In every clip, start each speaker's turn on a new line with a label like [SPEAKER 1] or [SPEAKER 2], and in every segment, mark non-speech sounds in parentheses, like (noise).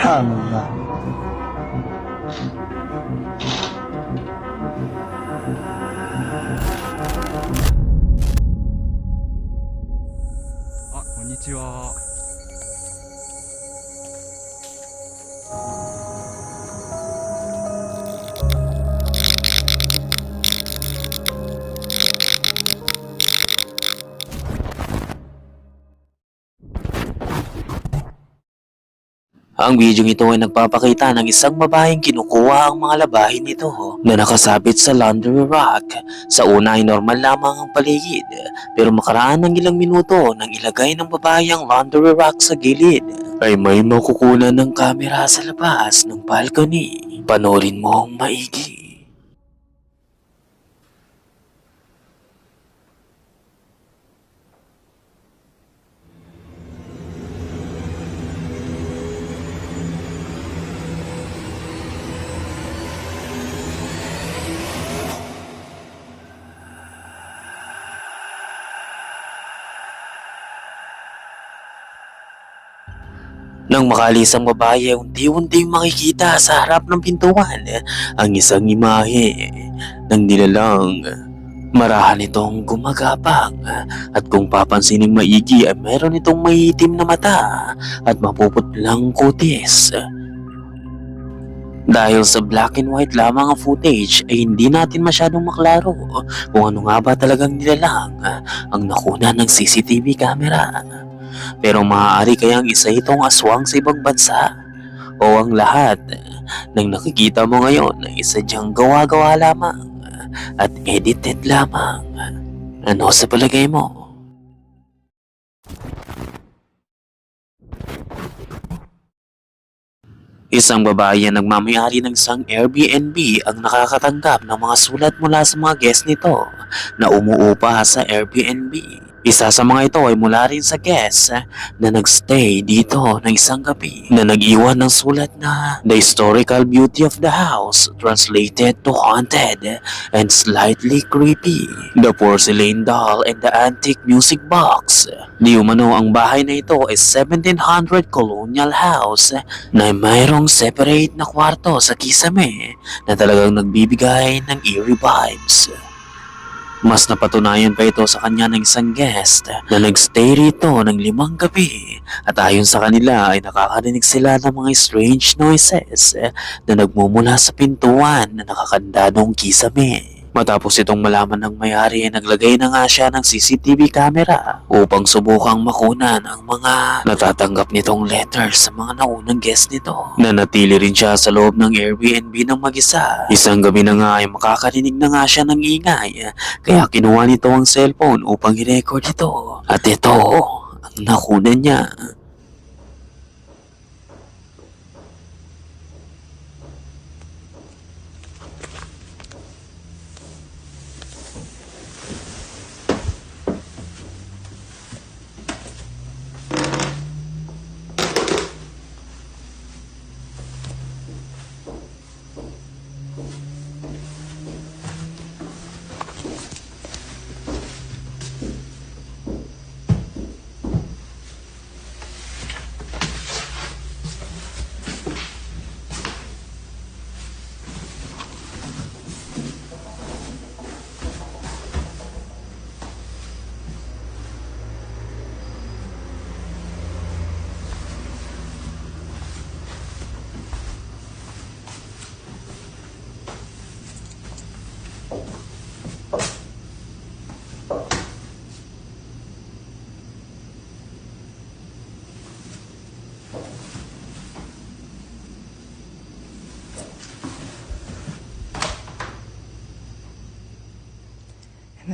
[SPEAKER 1] パ
[SPEAKER 2] ンあこんにちは。
[SPEAKER 3] Ang video ito ay nagpapakita ng isang babaeng kinukuha ang mga labahin nito na nakasabit sa laundry rack. Sa una ay normal lamang ang paligid pero makaraan ng ilang minuto nang ilagay ng babae ang laundry rack sa gilid ay may makukunan ng kamera sa labas ng balcony. Panorin mo ang maigi. Nang makalis ang babae, unti-unting makikita sa harap ng pintuan ang isang imahe ng nilalang. Marahan itong gumagapang at kung papansinin maigi ay meron itong maiitim na mata at mapuputlang kutis. Dahil sa black and white lamang ang footage ay hindi natin masyadong maklaro kung ano nga ba talagang nilalang ang nakuna ng CCTV camera. Pero maaari kayang isa itong aswang sa ibang bansa o ang lahat ng nakikita mo ngayon ay isa diyang gawa-gawa lamang at edited lamang. Ano sa palagay mo? Isang babae ang nagmamayari ng isang Airbnb ang nakakatanggap ng mga sulat mula sa mga guest nito na umuupa sa Airbnb. Isa sa mga ito ay mula rin sa guest na nagstay dito ng isang gabi na nag-iwan ng sulat na The historical beauty of the house translated to haunted and slightly creepy. The porcelain doll and the antique music box. Di umano ang bahay na ito ay 1700 colonial house na mayroong separate na kwarto sa kisame na talagang nagbibigay ng eerie vibes. Mas napatunayan pa ito sa kanya ng isang guest na nagstay rito ng limang gabi at ayon sa kanila ay nakakarinig sila ng mga strange noises na nagmumula sa pintuan na nakakandadong kisame. Matapos itong malaman ng mayari ay naglagay na nga siya ng CCTV camera upang subukang makunan ang mga natatanggap nitong letters sa mga naunang guest nito. Nanatili rin siya sa loob ng Airbnb ng mag-isa. Isang gabi na nga ay makakarinig na nga siya ng ingay kaya kinuha nito ang cellphone upang i-record ito. At ito ang nakunan niya.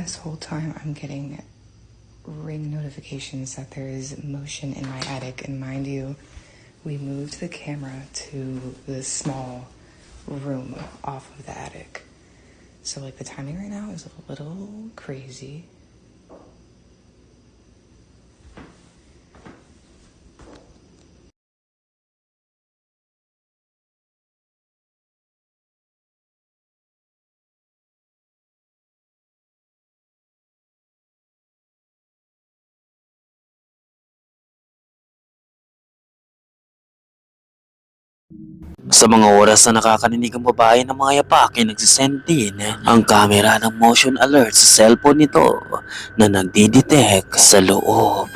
[SPEAKER 4] This whole time, I'm getting ring notifications that there is motion in my attic. And mind you, we moved the camera to the small room off of the attic. So, like, the timing right now is a little crazy.
[SPEAKER 3] Sa mga oras na nakakarinig ang babae ng mga yapak ay nagsisend din ang kamera ng motion alert sa cellphone nito na nagdidetect sa loob.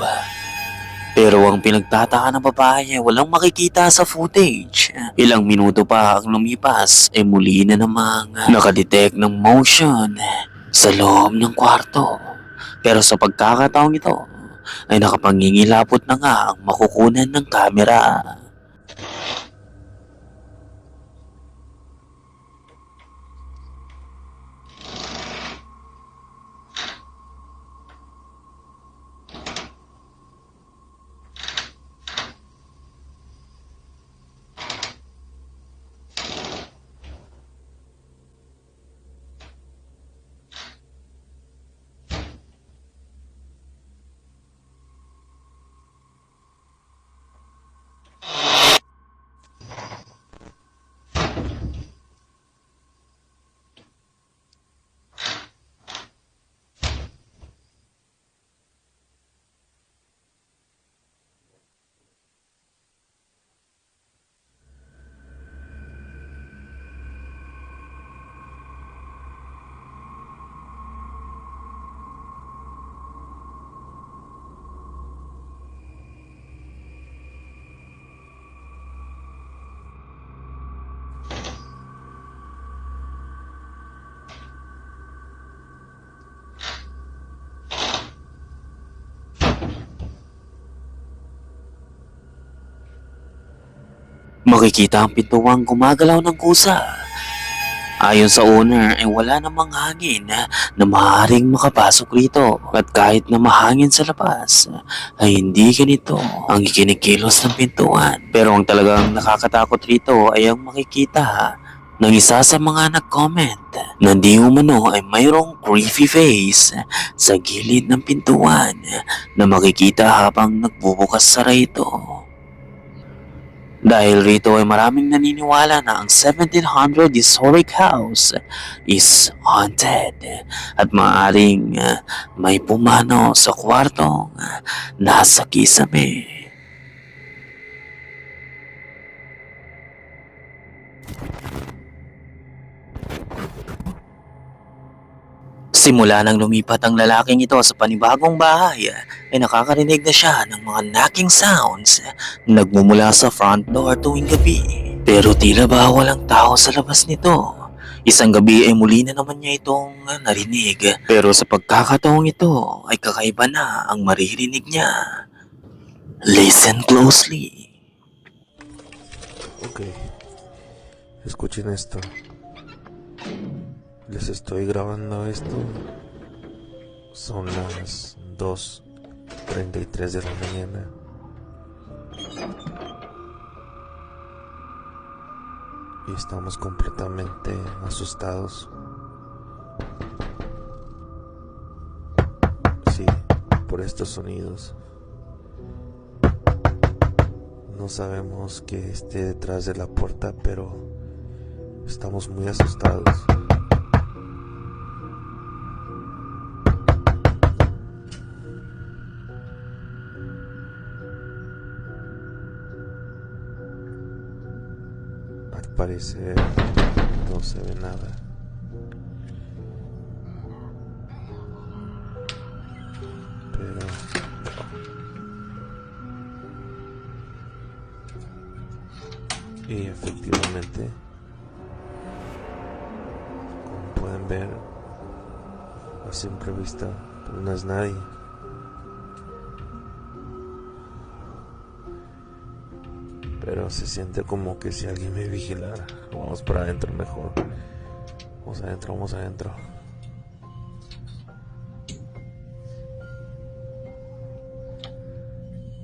[SPEAKER 3] Pero ang pinagtataka ng babae walang makikita sa footage. Ilang minuto pa ang lumipas ay muli na namang nakadetect ng motion sa loob ng kwarto. Pero sa pagkakataong ito ay nakapangingilapot na nga ang makukunan ng kamera. Makikita ang pintuang gumagalaw ng kusa. Ayon sa owner ay wala namang hangin na maaaring makapasok rito at kahit na mahangin sa labas ay hindi ganito ang ikinikilos ng pintuan. Pero ang talagang nakakatakot rito ay ang makikita ng isa sa mga nag-comment na di umano ay mayroong creepy face sa gilid ng pintuan na makikita habang nagbubukas sara ito. Dahil rito ay maraming naniniwala na ang 1700 historic house is haunted at maaring uh, may pumano sa kwartong uh, nasa kisame. Simula nang lumipat ang lalaking ito sa panibagong bahay, ay nakakarinig na siya ng mga knocking sounds nagmumula sa front door tuwing gabi. Pero tila ba walang tao sa labas nito? Isang gabi ay muli na naman niya itong narinig. Pero sa pagkakataong ito ay kakaiba na ang maririnig niya. Listen closely.
[SPEAKER 1] Ok. Escuchen esto. Les estoy grabando esto. Son las 2.33 de la mañana. Y estamos completamente asustados. Sí, por estos sonidos. No sabemos qué esté detrás de la puerta, pero estamos muy asustados. Parecer no se ve nada. Pero Y efectivamente, como pueden ver, a simple vista, pues no es nadie. Se siente como que si alguien me vigilara. Vamos para adentro mejor. Vamos adentro, vamos adentro.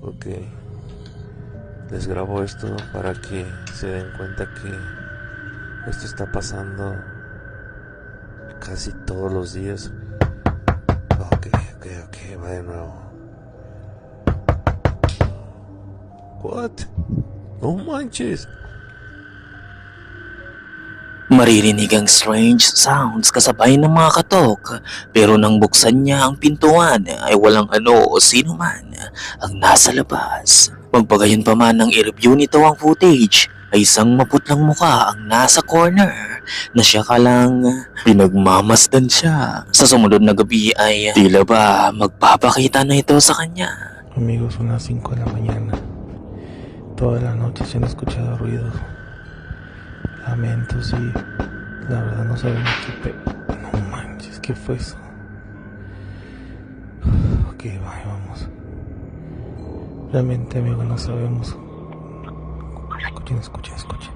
[SPEAKER 1] Ok. Les grabo esto para que se den cuenta que esto está pasando casi todos los días. Ok, ok, ok, va de nuevo. What? No manches.
[SPEAKER 3] Maririnig ang strange sounds kasabay ng mga katok pero nang buksan niya ang pintuan ay walang ano o sino man ang nasa labas. Magpagayon pa man ng i-review nito ang footage ay isang maputlang muka ang nasa corner na siya kalang pinagmamasdan siya. Sa sumunod na gabi ay tila ba magpapakita na ito sa kanya.
[SPEAKER 1] Amigos, son las 5 de la mañana. Toda la noche se han escuchado ruidos, lamentos y la verdad no sabemos qué pe... No manches, ¿qué fue eso? (sighs) Ok, bye, vamos. Realmente, amigo, no sabemos. Escuchen, escuchen, escuchen.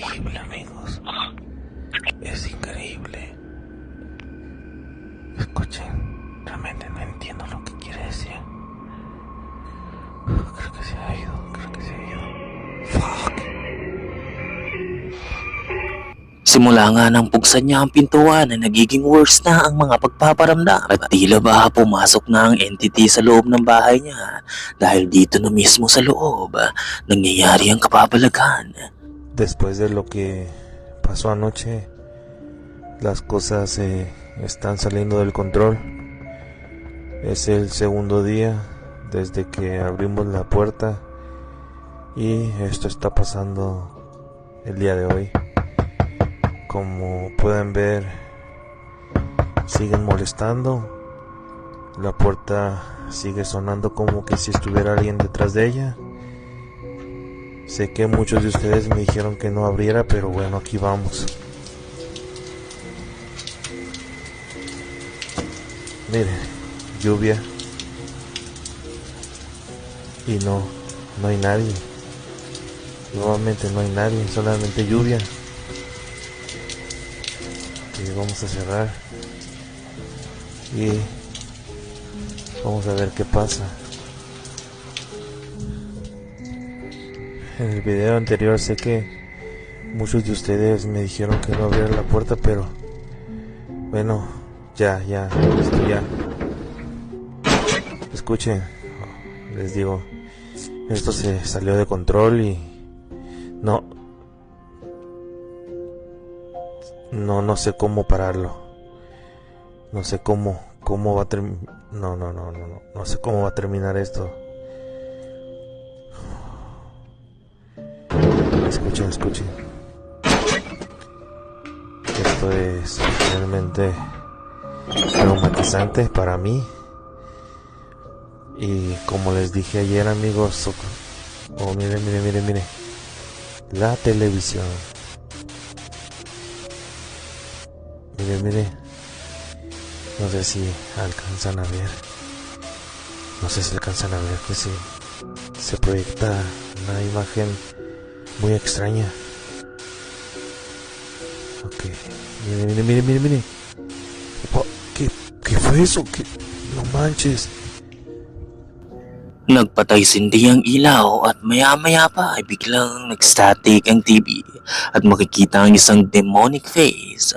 [SPEAKER 1] Increíble, amigos. Es increíble. Escuchen, realmente no entiendo lo que quiere decir. Creo que se ha ido, creo que se ha ido. Fuck.
[SPEAKER 3] Simula nga nang buksan niya ang pintuan na nagiging worse na ang mga pagpaparamdam at tila ba pumasok na ang entity sa loob ng bahay niya dahil dito na mismo sa loob nangyayari ang kapapalagan.
[SPEAKER 1] Después de lo que pasó anoche, las cosas se están saliendo del control. Es el segundo día desde que abrimos la puerta y esto está pasando el día de hoy. Como pueden ver, siguen molestando. La puerta sigue sonando como que si estuviera alguien detrás de ella. Sé que muchos de ustedes me dijeron que no abriera, pero bueno, aquí vamos. Miren, lluvia. Y no, no hay nadie. Nuevamente no hay nadie, solamente lluvia. Que vamos a cerrar. Y vamos a ver qué pasa. En el video anterior sé que muchos de ustedes me dijeron que no abriera la puerta, pero bueno, ya, ya, esto ya. Escuchen, les digo, esto se salió de control y no, no, no sé cómo pararlo. No sé cómo, cómo va a terminar. No, no, no, no, no, no sé cómo va a terminar esto. Escuchen, escuchen. Esto es realmente traumatizante para mí. Y como les dije ayer, amigos, oh, miren, miren, miren, miren. La televisión. Miren, miren. No sé si alcanzan a ver. No sé si alcanzan a ver que se, se proyecta una imagen muy extraña. Ok. Mire, mire, mire, mire, mire. ¿Qué, ¿Qué fue eso? ¿Qué? No manches.
[SPEAKER 3] Nagpatay sindi ang ilaw at maya-maya pa ay biglang nagstatic ang TV at makikita ang isang demonic face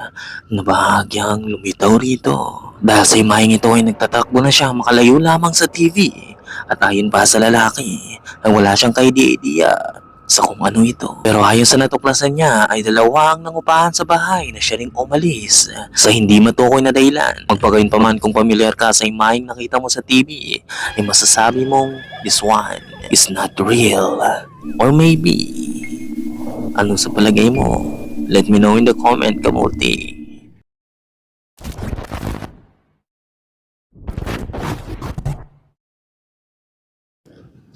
[SPEAKER 3] na bahagyang lumitaw rito. Dahil sa imaheng ito ay nagtatakbo na siya makalayo lamang sa TV at ayon pa sa lalaki ay wala siyang ka-idea sa kung ano ito. Pero ayon sa natuklasan niya ay dalawang nangupahan sa bahay na siya ring umalis sa hindi matukoy na dahilan. Magpagayon pa man kung pamilyar ka sa imaheng nakita mo sa TV ay masasabi mong this one is not real. Or maybe, ano sa palagay mo? Let me know in the comment, kamuti.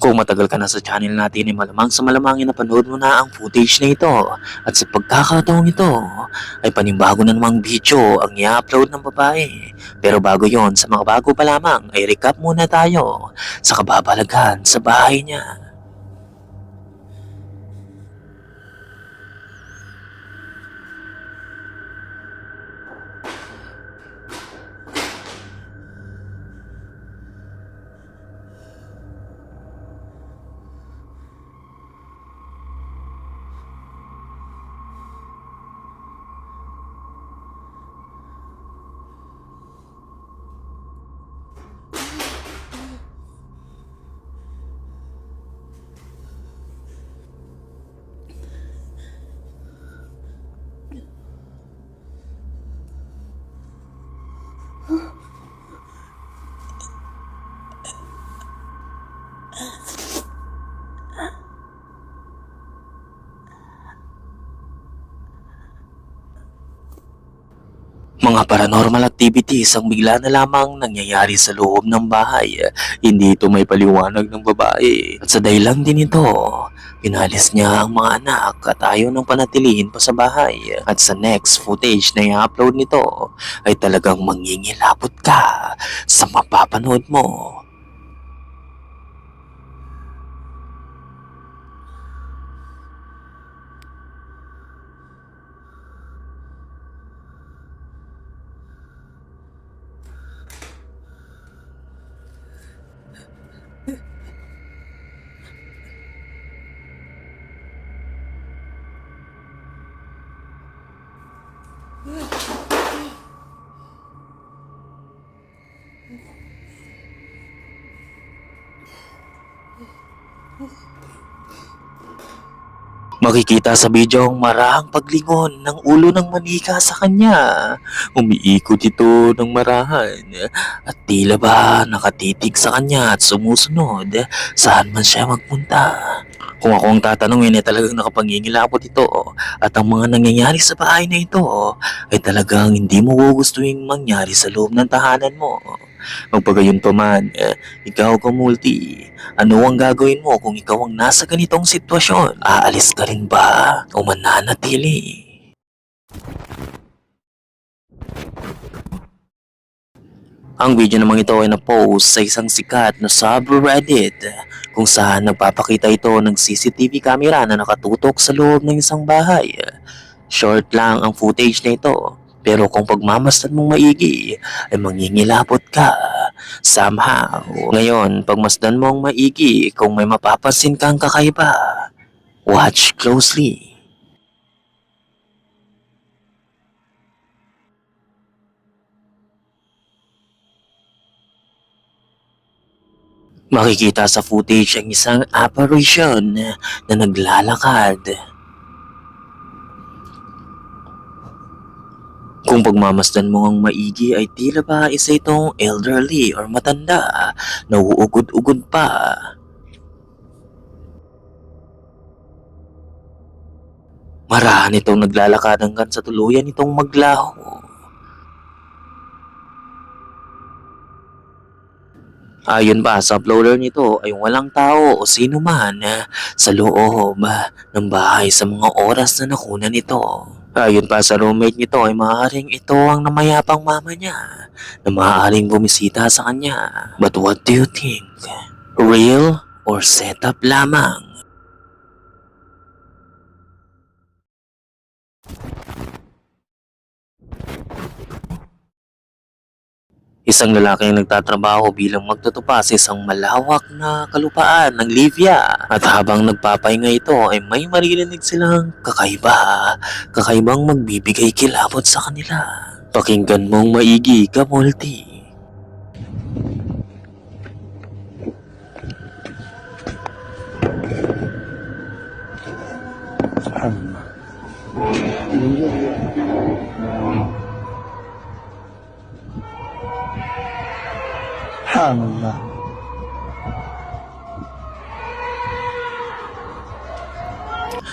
[SPEAKER 3] Kung matagal ka na sa channel natin ay malamang sa malamangin na panood mo na ang footage na ito at sa pagkakataong ito ay panibago na namang video ang i-upload ng babae. Pero bago yon sa mga bago pa lamang ay recap muna tayo sa kababalaghan sa bahay niya. Mga paranormal activities ang bigla na lamang nangyayari sa loob ng bahay. Hindi ito may paliwanag ng babae. At sa dahilan din ito, pinalis niya ang mga anak at ayaw nang panatilihin pa sa bahay. At sa next footage na i-upload nito ay talagang mangingilabot ka sa mapapanood mo. Makikita sa video ang marahang paglingon ng ulo ng manika sa kanya. Umiikot ito ng marahan at tila ba nakatitig sa kanya at sumusunod saan man siya magpunta. Kung ako ang tatanungin ay talagang nakapangingilabot ito at ang mga nangyayari sa bahay na ito ay talagang hindi mo gugustuhin mangyari sa loob ng tahanan mo. Magpagayon pa man, eh, ikaw ka multi. Ano ang gagawin mo kung ikaw ang nasa ganitong sitwasyon? Aalis ka rin ba o mananatili? Ang video namang ito ay na-post sa isang sikat na subreddit kung saan nagpapakita ito ng CCTV camera na nakatutok sa loob ng isang bahay. Short lang ang footage na ito pero kung pagmamasdan mong maigi ay mangingilabot ka somehow. Ngayon, pagmasdan mong maigi kung may mapapansin kang kakaiba, watch closely. Makikita sa footage ang isang apparition na naglalakad. Kung pagmamasdan mo ang maigi ay tila ba isa itong elderly or matanda na uugod-ugod pa. Marahan itong naglalakad hanggang sa tuluyan itong maglaho. Ayon pa sa uploader nito ay walang tao o sino man ah, sa loob ng bahay sa mga oras na nakuna nito. Ayon pa sa roommate nito ay maaaring ito ang namayapang mama niya na maaaring bumisita sa kanya. But what do you think? Real or setup lamang? Isang lalaki ang nagtatrabaho bilang magtutupa sa isang malawak na kalupaan ng Livia. At habang nagpapahinga ito ay may maririnig silang kakaiba, kakaibang magbibigay kilabot sa kanila. Pakinggan mong maigi ka, Multi.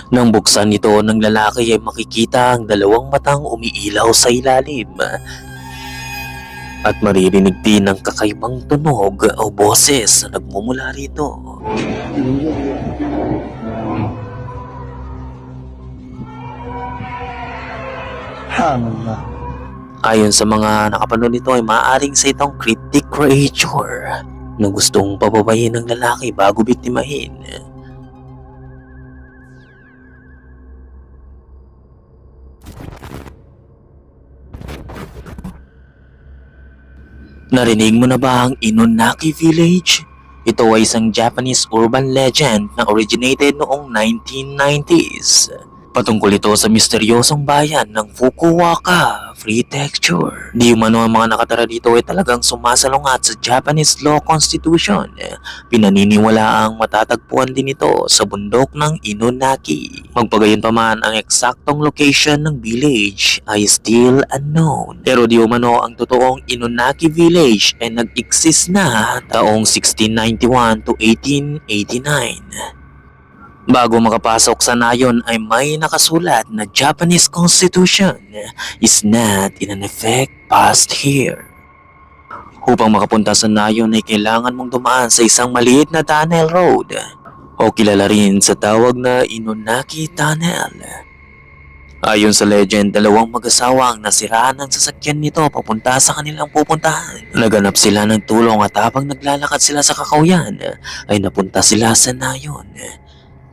[SPEAKER 3] Nang buksan ito ng lalaki ay makikita ang dalawang matang umiilaw sa ilalim. At maririnig din ang kakaibang tunog o boses na nagmumula rito. Ayon sa mga nakapanood nito ay maaaring sa itong cryptic creature na gustong pababayin ng lalaki bago biktimahin. Narinig mo na ba ang Inunaki Village? Ito ay isang Japanese urban legend na originated noong 1990s. Patungkol ito sa misteryosong bayan ng Fukuoka Prefecture. Di umano ang mga nakatara dito ay talagang sumasalungat sa Japanese Law Constitution. Pinaniniwala ang matatagpuan din ito sa bundok ng Inunaki. Magpagayon pa man ang eksaktong location ng village ay still unknown. Pero di umano ang totoong Inunaki Village ay nag-exist na taong 1691 to 1889. Bago makapasok sa nayon ay may nakasulat na Japanese Constitution is not in an effect passed here. Upang makapunta sa nayon ay kailangan mong dumaan sa isang maliit na tunnel road o kilala rin sa tawag na Inunaki Tunnel. Ayon sa legend, dalawang mag-asawa ang nasiraan ng sasakyan nito papunta sa kanilang pupuntahan. Naganap sila ng tulong at habang naglalakad sila sa kakauyan, ay napunta sila sa nayon.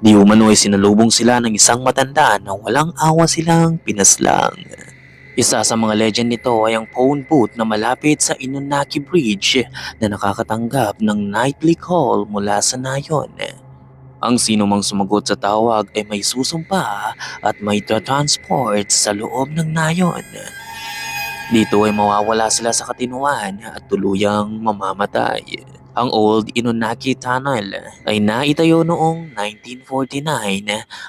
[SPEAKER 3] Di umano ay sinalubong sila ng isang matanda na walang awa silang pinaslang. Isa sa mga legend nito ay ang phone booth na malapit sa Inunaki Bridge na nakakatanggap ng nightly call mula sa nayon. Ang sino mang sumagot sa tawag ay may susumpa at may transport sa loob ng nayon. Dito ay mawawala sila sa katinuan at tuluyang mamamatay. Ang Old Inunaki Tunnel ay naitayo noong 1949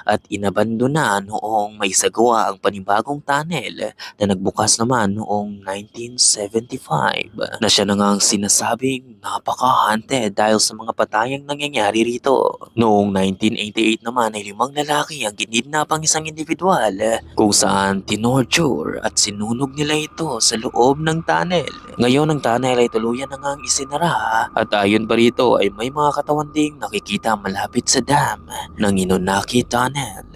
[SPEAKER 3] at inabandona noong may sagawa ang panibagong tunnel na nagbukas naman noong 1975 na siya na nga ang sinasabing napaka-haunted dahil sa mga patayang nangyayari rito. Noong 1988 naman ay limang lalaki ang kinidnap ang isang individual kung saan tinorture at sinunog nila ito sa loob ng tunnel. Ngayon ang tunnel ay tuluyan na ngang isinara at Ayon pa rito ay may mga katawan ding nakikita malapit sa dam ng Inunaki Tunnel.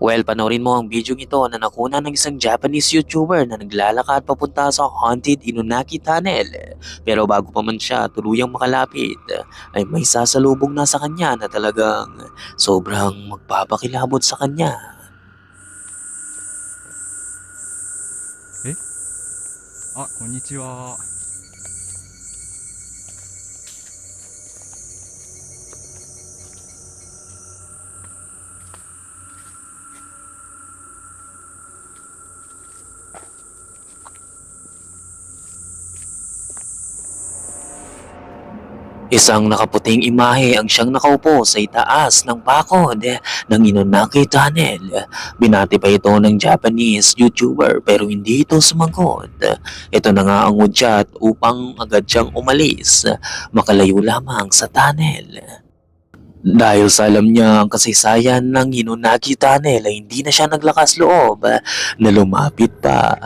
[SPEAKER 3] Well, panoorin mo ang video ito na nakuna ng isang Japanese YouTuber na naglalakad papunta sa Haunted Inunaki Tunnel. Pero bago pa man siya tuluyang makalapit, ay may sasalubong na sa kanya na talagang sobrang magpapakilabot sa kanya.
[SPEAKER 2] Eh? Ah, konnichiwa.
[SPEAKER 3] Isang nakaputing imahe ang siyang nakaupo sa itaas ng bakod ng Inunaki Tunnel. Binati pa ito ng Japanese YouTuber pero hindi ito sumagot. Ito na nga ang udyat upang agad siyang umalis, makalayo lamang sa tunnel. Dahil sa alam niya ang kasaysayan ng Inunaki Tunnel ay hindi na siya naglakas loob na lumapit pa.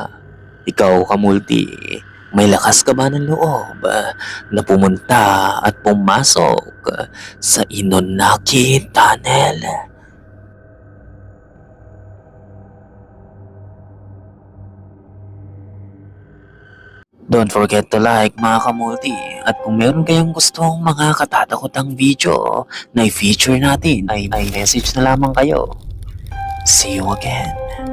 [SPEAKER 3] Ikaw, Kamulti, may lakas ka ba ng loob na pumunta at pumasok sa Inunaki Tunnel? Don't forget to like mga kamulti at kung meron kayong gustong mga katatakotang video na i-feature natin ay, ay message na lamang kayo. See you again.